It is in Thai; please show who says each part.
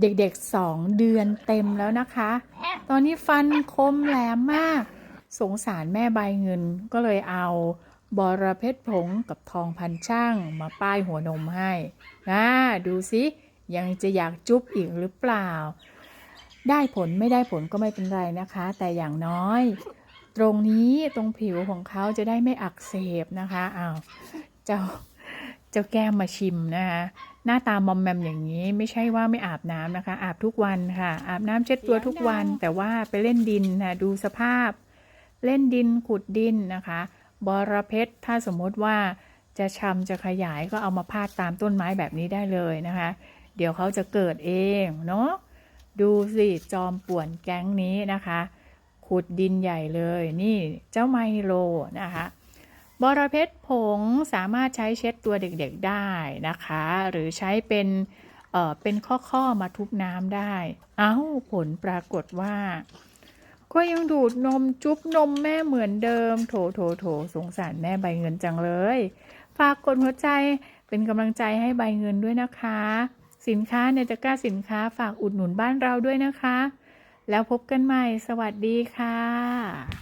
Speaker 1: เด็กๆสองเดือนเต็มแล้วนะคะ ตอนนี้ฟันคมแหลมมาก สงสารแม่ใบเงินก็เลยเอาบอระเพ็ดผงกับทองพันช่างมาป้ายหัวนมให้นะดูสิยังจะอยากจุ๊บอีกหรือเปล่า ได้ผลไม่ได้ผลก็ไม่เป็นไรนะคะ แต่อย่างน้อย ตรงนี้ตรงผิวของเขาจะได้ไม่อักเสบนะคะอ้าวเจ้า จ้าแก้มมาชิมนะคะหน้าตามอมแมมอย่างนี้ไม่ใช่ว่าไม่อาบน้ำนะคะ อาบทุกวันค่ะ อาบน้ำเช็ดตัวทุกวัน แต่ว่าไปเล่นดินนะดูสภาพ เล่นดินขุดดินนะคะบอระเพ็ดถ้าสมมติว่าจะชำจะขยายก็เอามาพาดตามต้นไม้แบบนี้ได้เลยนะคะ เดี๋ยวเขาจะเกิดเองเนาะดูสิจอมป่วนแก๊งนี้นะคะ ขุดดินใหญ่เลย นี่เจ้าไมโลนะคะ บอระเพ็ดผงสามารถใช้เช็ดตัวเด็กๆได้นะคะ หรือใช้เป็นเอ่อเป็นข้อๆมาทุบน้ำได้ เอ้าผลปรากฏว่า ก็ยังดูดนมจุ๊บนมแม่เหมือนเดิม โถโถโถสงสารแม่ใบเงินจังเลยฝากกดหัวใจเป็นกำลังใจให้ใบเงินด้วยนะคะ สินค้าในตะกร้าสินค้าฝากอุดหนุนบ้านเราด้วยนะคะ แล้วพบกันใหม่ สวัสดีค่ะ